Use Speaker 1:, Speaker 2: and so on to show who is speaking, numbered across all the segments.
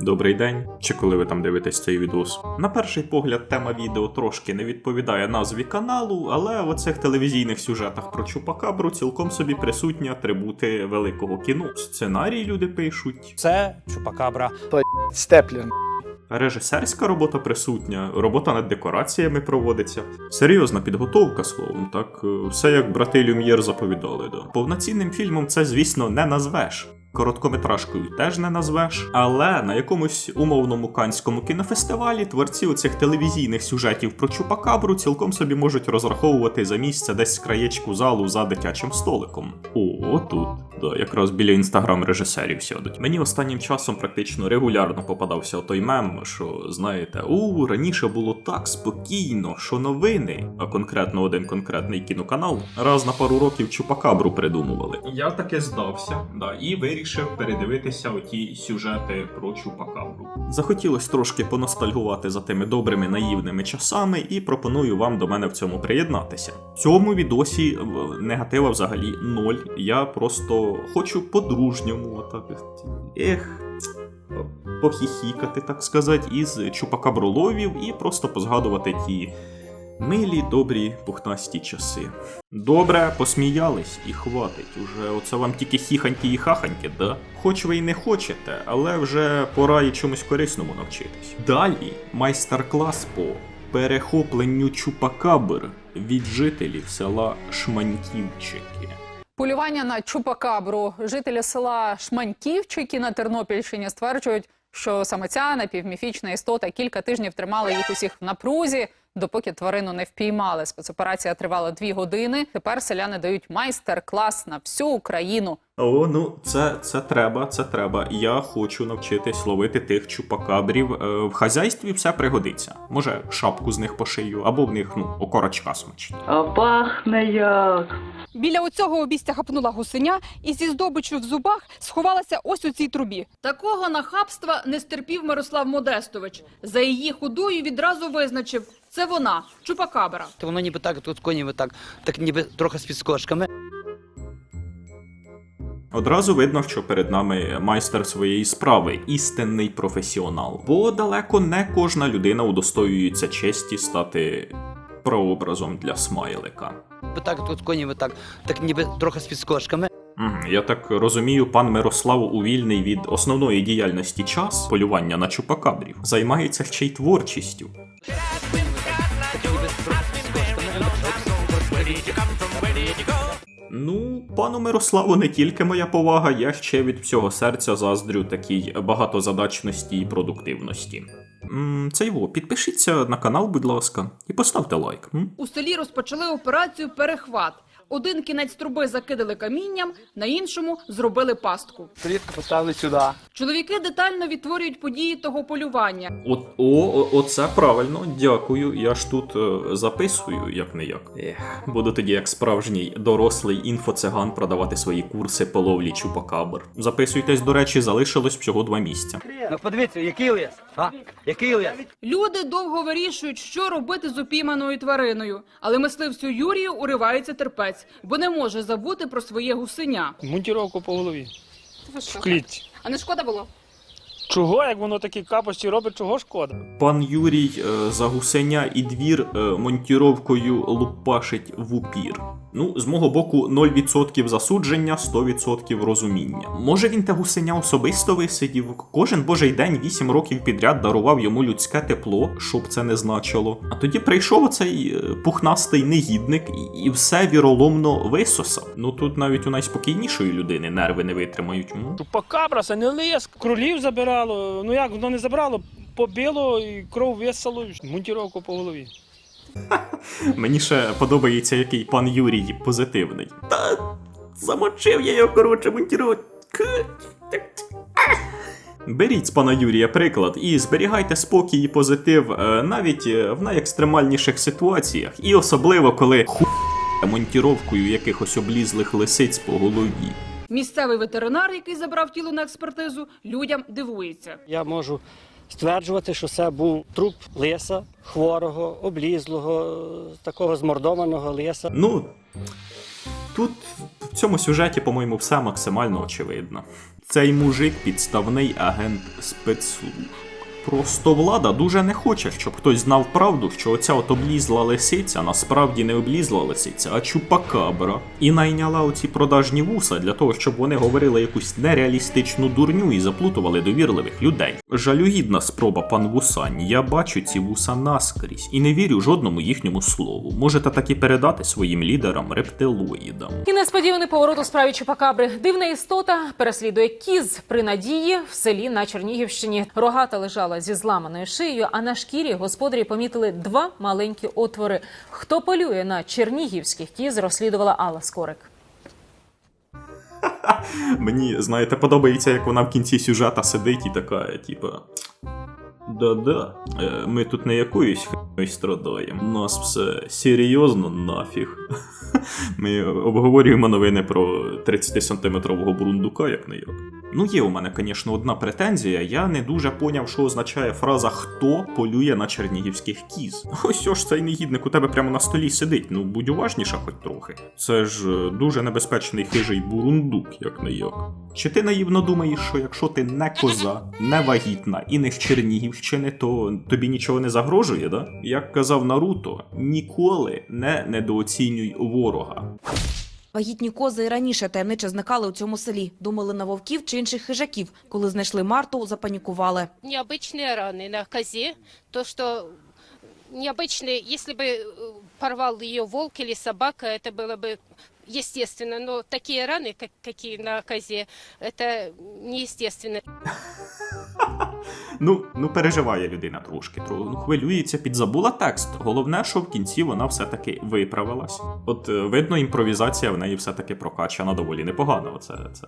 Speaker 1: Добрий день, чи коли ви там дивитесь цей відос. На перший погляд, тема відео трошки не відповідає назві каналу, але в оцих телевізійних сюжетах про Чупакабру цілком собі присутні атрибути великого кіно. Сценарій люди пишуть,
Speaker 2: Це чупакабра.
Speaker 3: Степлер.
Speaker 1: режисерська робота присутня, робота над декораціями проводиться. Серйозна підготовка, словом, так е, все як брати Люм'єр заповідали. Да. Повноцінним фільмом це, звісно, не назвеш. Короткометражкою теж не назвеш, але на якомусь умовному канському кінофестивалі творці оцих телевізійних сюжетів про Чупакабру цілком собі можуть розраховувати за місце десь краєчку залу за дитячим столиком. О, тут. Да, якраз біля інстаграм режисерів сядуть. Мені останнім часом практично регулярно попадався той мем, що знаєте, у раніше було так спокійно, що новини, а конкретно один конкретний кіноканал, раз на пару років чупакабру придумували. Я таки здався, да, і вирішив передивитися оті сюжети про чупакабру. Захотілося трошки поностальгувати за тими добрими наївними часами, і пропоную вам до мене в цьому приєднатися. В цьому відосі негатива взагалі ноль. Я просто хочу по-дружньому, отак. Ех. Похіхікати, так сказати, із чупакаброловів і просто позгадувати ті милі, добрі, пухнасті часи. Добре, посміялись і хватить. Уже оце вам тільки хіханьки і хаханьки, да? Хоч ви й не хочете, але вже пора і чомусь корисному навчитись. Далі майстер-клас по перехопленню чупакабр від жителів села Шманьківчики.
Speaker 4: Полювання на чупакабру жителі села Шманьківчики на Тернопільщині стверджують, що саме ця напівміфічна істота кілька тижнів тримала їх усіх в напрузі, допоки тварину не впіймали. Спецоперація тривала дві години. Тепер селяни дають майстер-клас на всю Україну.
Speaker 1: О, ну це, це треба, це треба. Я хочу навчитись ловити тих чупакабрів. Е, в хазяйстві все пригодиться. Може, шапку з них пошию, або в них ну окорочка смачні.
Speaker 5: А пахне як.
Speaker 6: Біля оцього обістя хапнула гусеня і зі здобичю в зубах сховалася ось у цій трубі.
Speaker 7: Такого нахабства не стерпів Мирослав Модестович. За її худою відразу визначив – це вона, Чупакабра.
Speaker 8: То воно ніби так, тут коні так, так ніби трохи з підскочками.
Speaker 1: Одразу видно, що перед нами майстер своєї справи, істинний професіонал. Бо далеко не кожна людина удостоюється честі стати прообразом для смайлика.
Speaker 8: Ніби так, тут коні так, так ніби трохи з підскочками.
Speaker 1: Я так розумію, пан Мирослав у вільний від основної діяльності час полювання на чупакабрів займається ще й творчістю. Ну, пану Мирославу не тільки моя повага, я ще від всього серця заздрю такій багатозадачності і продуктивності. Це його, підпишіться на канал, будь ласка, і поставте лайк.
Speaker 7: У селі розпочали операцію «Перехват». Один кінець труби закидали камінням, на іншому зробили пастку.
Speaker 3: Клітку поставили сюди.
Speaker 7: Чоловіки детально відтворюють події того полювання.
Speaker 1: От, о, о, оце правильно, дякую. Я ж тут е, записую, як не як. Ех, буду тоді як справжній дорослий інфоциган продавати свої курси по ловлі чупакабр. Записуйтесь, до речі, залишилось всього два місця.
Speaker 8: Ну подивіться, який лис, а? Який лис?
Speaker 7: Люди довго вирішують, що робити з упійманою твариною. Але мисливцю Юрію уривається терпець, бо не може забути про своє гусеня.
Speaker 9: Мунтіровку по голові в клітці.
Speaker 6: А не шкода було?
Speaker 9: Чого, як воно такі капості робить, чого шкода?
Speaker 1: Пан Юрій е, за гусеня і двір е, монтіровкою лупашить в упір. Ну, з мого боку, 0% засудження, 100% розуміння. Може він те гусеня особисто висидів, кожен божий день 8 років підряд дарував йому людське тепло, щоб це не значило. А тоді прийшов оцей е, пухнастий негідник і, все віроломно висосав. Ну тут навіть у найспокійнішої людини нерви не витримають. М?
Speaker 9: Чупакабра, це не лис, кролів забирало. Ну як, воно не забрало, побило і кров висало, монтіровку по голові.
Speaker 1: Мені ще подобається, який пан Юрій позитивний. Та замочив я його, коротше, монтірувати. Беріть з пана Юрія приклад і зберігайте спокій і позитив е, навіть е, в найекстремальніших ситуаціях, і особливо коли ху монтіровкою якихось облізлих лисиць по голові.
Speaker 7: Місцевий ветеринар, який забрав тіло на експертизу, людям дивується.
Speaker 10: Я можу стверджувати, що це був труп лиса, хворого, облізлого, такого змордованого лиса.
Speaker 1: Ну, тут в цьому сюжеті, по-моєму, все максимально очевидно. Цей мужик підставний агент спецслужб. Просто влада дуже не хоче, щоб хтось знав правду, що оця от облізла лисиця насправді не облізла лисиця, а чупакабра. І найняла оці продажні вуса для того, щоб вони говорили якусь нереалістичну дурню і заплутували довірливих людей. Жалюгідна спроба пан Вусань. Я бачу ці вуса наскрізь і не вірю жодному їхньому слову. Можете так і передати своїм лідерам рептилоїдам.
Speaker 2: І несподіваний поворот у справі Чупакабри. Дивна істота переслідує кіз при надії в селі на Чернігівщині. Рогата лежала зі зламаною шиєю, а на шкірі господарі помітили два маленькі отвори. Хто полює на чернігівських кіз, розслідувала Алла Скорик.
Speaker 1: Мені, знаєте, подобається, як вона в кінці сюжета сидить і така, типа. Да-да, е, ми тут не якоюсь хною страдаємо. У нас все серйозно нафіг. Ми обговорюємо новини про 30-сантиметрового бурундука, як не як. Ну, є у мене, звісно, одна претензія. Я не дуже поняв, що означає фраза хто полює на чернігівських кіз. Ось ж цей негідник у тебе прямо на столі сидить. Ну будь уважніша хоч трохи. Це ж е, дуже небезпечний хижий бурундук, як не як. Чи ти наївно думаєш, що якщо ти не коза, не вагітна і не з Чернігівщини, то тобі нічого не загрожує, да? Як казав Наруто, ніколи не недооцінюй ворога.
Speaker 11: Вагітні кози і раніше таємниче зникали у цьому селі. Думали на вовків чи інших хижаків. Коли знайшли Марту, запанікували.
Speaker 12: необычные раны на козе. То, что необычные, если бы э, порвал ее волк или собака, это было бы естественно. Но такие раны, как, какие на козе, это неестественно.
Speaker 1: Ну, ну переживає людина трошки, тро- ну, хвилюється, підзабула текст. Головне, що в кінці вона все-таки виправилась. От е, видно, імпровізація в неї все-таки прокачана доволі непогано. Це, це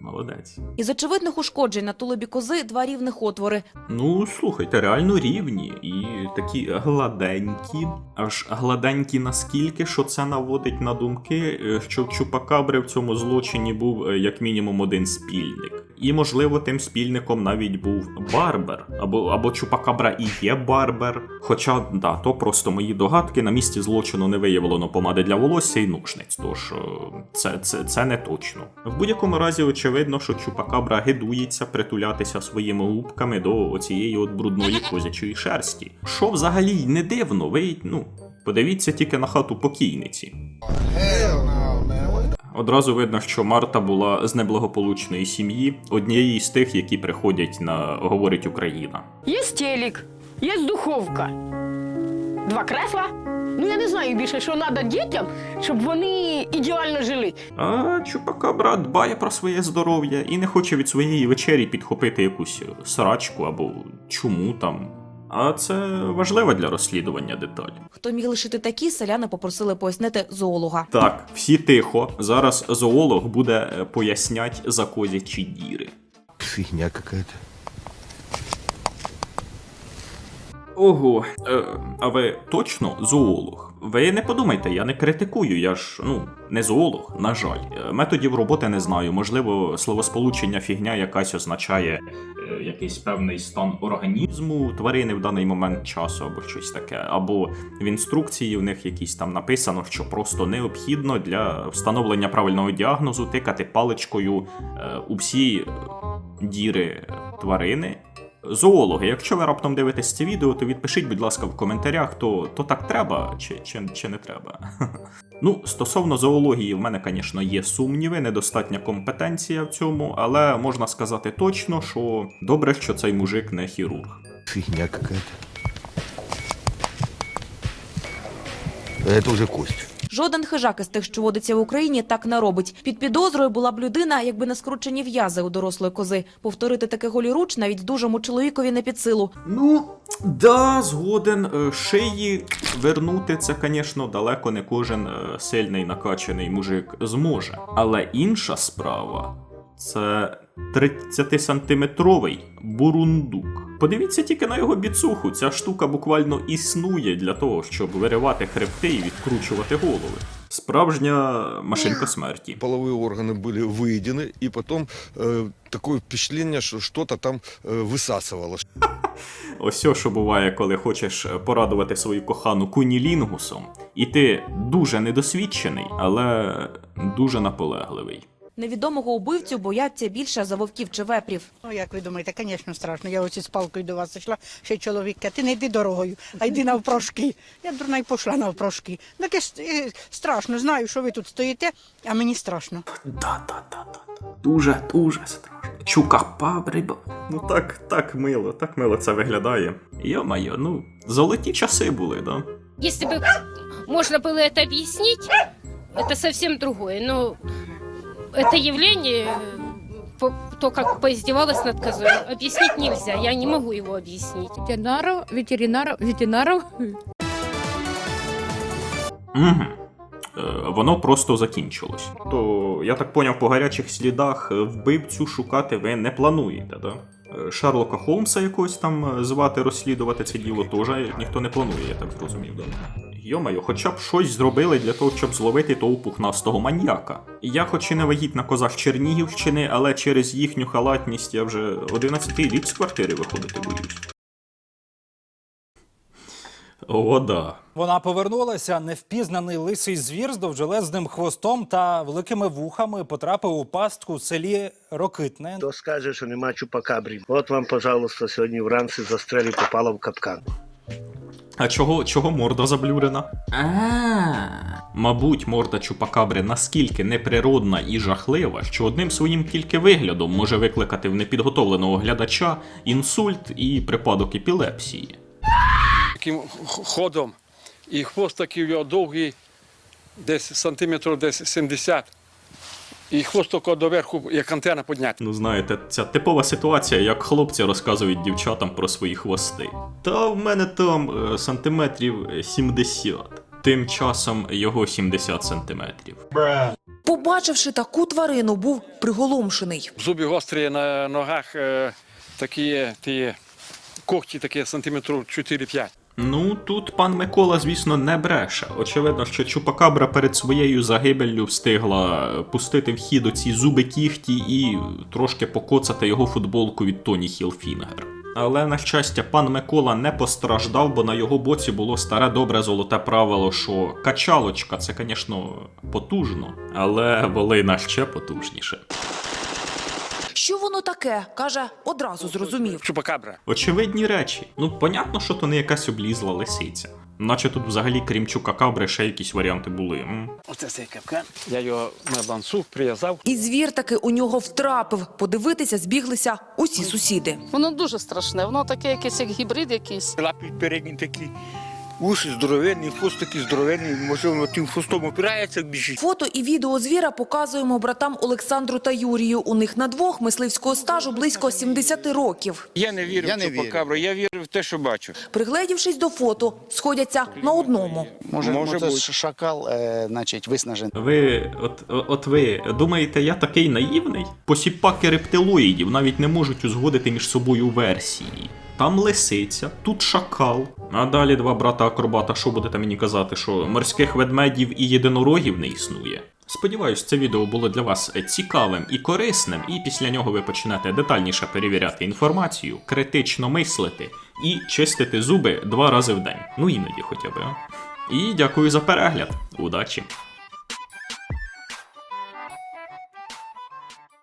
Speaker 1: молодець.
Speaker 11: Із очевидних ушкоджень на тулубі кози два рівних отвори.
Speaker 1: Ну, слухайте, реально рівні і такі гладенькі, аж гладенькі наскільки, що це наводить на думки, е, що в Чупакабри в цьому злочині був е, як мінімум один спільник. І, можливо, тим спільником навіть був Барбер, або, або Чупакабра і є Барбер. Хоча, да, то просто мої догадки на місці злочину не виявлено помади для волосся і нушниць, тож е, це, це, це не точно. В будь-якому разі, очевидно, що Чупакабра гидується притулятися своїми губками до оцієї от брудної козячої шерсті. Що взагалі не дивно, ви, ну, подивіться тільки на хату покійниці. Одразу видно, що Марта була з неблагополучної сім'ї, однієї з тих, які приходять на говорить Україна.
Speaker 2: Є телек, є духовка, два кресла. Ну я не знаю більше, що треба дітям, щоб вони ідеально жили.
Speaker 1: А Чупакабра дбає про своє здоров'я і не хоче від своєї вечері підхопити якусь срачку або чому там. А це важлива для розслідування деталь.
Speaker 11: Хто міг лишити такі, селяни попросили пояснити зоолога.
Speaker 1: Так, всі тихо. Зараз зоолог буде е, пояснять за козячі діри.
Speaker 13: Фігня какая-то.
Speaker 1: Ого, е, а ви точно зоолог? Ви не подумайте, я не критикую, я ж ну не зоолог, на жаль. Е, Методів роботи не знаю. Можливо, словосполучення фігня якась означає е, якийсь певний стан організму тварини в даний момент часу, або щось таке. Або в інструкції в них якісь там написано, що просто необхідно для встановлення правильного діагнозу тикати паличкою е, у всі е, діри тварини. Зоологи, якщо ви раптом дивитесь це відео, то відпишіть, будь ласка, в коментарях, то, то так треба чи, чи, чи не треба. Ну, стосовно зоології, в мене, звісно, є сумніви, недостатня компетенція в цьому, але можна сказати точно, що добре, що цей мужик не хірург.
Speaker 13: Фигня какая-то. Это уже кость.
Speaker 11: Жоден хижак із тих, що водиться в Україні, так не робить. Під підозрою була б людина, якби не скручені в'язи у дорослої кози. Повторити таке голіруч навіть дужому чоловікові не під силу.
Speaker 1: Ну, да, згоден. Е, Шиї вернути це, звісно, далеко не кожен е, сильний накачаний мужик зможе. Але інша справа це 30-сантиметровий бурундук. Подивіться тільки на його біцуху. Ця штука буквально існує для того, щоб виривати хребти і відкручувати голови. Справжня машинка смерті.
Speaker 13: Половые органы были выедены, и потом э, такое впечатление, что что-то там э, высасывало.
Speaker 1: Ось о, що буває, коли хочеш порадувати свою кохану кунілінгусом, і ти дуже недосвідчений, але дуже наполегливий.
Speaker 11: Невідомого убивцю бояться більше за вовків чи вепрів.
Speaker 14: Ну, як ви думаєте, звісно, страшно. Я ось із палкою до вас йшла, ще й чоловік каже, ти не йди дорогою, а йди навпрошки. Я дурна й пішла навпрошки. Таке ж, е, страшно, знаю, що ви тут стоїте, а мені страшно.
Speaker 1: Да-да-да-да. Дуже, дуже страшно. Чукапабри. Ну так, так мило, так мило це виглядає. Йо-майо, ну, золоті часи були, да?
Speaker 12: Если бы можно было это объяснить, это совсем другое. Но это явление, э, по- то, как поиздевалась над козой, объяснить нельзя. Я не могу его объяснить.
Speaker 6: Ветеринаров, ветеринаров, ветеринаров.
Speaker 1: Угу. Е, воно просто закінчилось. То, я так поняв, по гарячих слідах е, вбивцю шукати ви не плануєте, да? Е, Шерлока Холмса якогось там е, звати розслідувати це діло теж ніхто не планує, я так зрозумів, да? Йомайо, хоча б щось зробили для того, щоб зловити того пухнастого маньяка. Я хоч і не вагітна коза з Чернігівщини, але через їхню халатність я вже 11 рік з квартири виходити боюсь. О, да.
Speaker 15: Вона повернулася. Невпізнаний лисий звір з довжелезним хвостом та великими вухами потрапив у пастку в селі Рокитне.
Speaker 10: Хто скаже, що нема чупакабрів? От вам, пожалуйста, сьогодні вранці застрелі попала в капкан.
Speaker 1: А чого, чого морда заблюрена? А, мабуть, морда чупакабри наскільки неприродна і жахлива, що одним своїм тільки виглядом може викликати в непідготовленого глядача інсульт і припадок епілепсії.
Speaker 9: Таким ходом. І хвост такий у нього довгий, десь сантиметрів десь 70. І хвост тако доверху, як антена піднята.
Speaker 1: Ну, знаєте, ця типова ситуація, як хлопці розказують дівчатам про свої хвости. Та в мене там е, сантиметрів 70. Тим часом його 70 сантиметрів.
Speaker 11: Побачивши таку тварину, був приголомшений.
Speaker 9: Зуби гострі на ногах, е, такі ті когті такі сантиметрів 4-5.
Speaker 1: Ну, тут пан Микола, звісно, не бреше. Очевидно, що Чупакабра перед своєю загибеллю встигла пустити в хід оці зуби кіхті і трошки покоцати його футболку від Тоні Хілфінгер. Але, на щастя, пан Микола не постраждав, бо на його боці було старе добре золоте правило, що качалочка це, звісно, потужно, але волина ще потужніше.
Speaker 11: Що воно таке? каже, одразу зрозумів.
Speaker 9: Чупакабра.
Speaker 1: Очевидні речі. Ну, понятно, що то не якась облізла лисиця. Наче тут взагалі, крім чукакабри, ще якісь варіанти були. М?
Speaker 9: Оце цей капкан. Я його на ланцюг прив'язав.
Speaker 11: І звір таки у нього втрапив. Подивитися збіглися усі сусіди.
Speaker 14: Воно дуже страшне, воно таке якесь як гібрид якийсь.
Speaker 10: Лапі передні такі, уші здоровенні, хвост такий здоровенний, може воно тим хвостом опирається, як біжить.
Speaker 11: Фото і відео звіра показуємо братам Олександру та Юрію. У них на двох мисливського стажу близько 70 років.
Speaker 10: Я не вірю в чупакабру, я вірю в те, що бачу.
Speaker 11: Пригледівшись до фото, сходяться на одному.
Speaker 10: Може, може бути.
Speaker 3: шакал, е, значить, виснажений.
Speaker 1: Ви, от, от ви думаєте, я такий наївний? Посіпаки рептилоїдів навіть не можуть узгодити між собою версії. Там лисиця, тут шакал. А далі два брата-акробата, що будете мені казати, що морських ведмедів і єдинорогів не існує. Сподіваюсь, це відео було для вас цікавим і корисним, і після нього ви почнете детальніше перевіряти інформацію, критично мислити і чистити зуби два рази в день. Ну іноді хоча б. І дякую за перегляд. Удачі!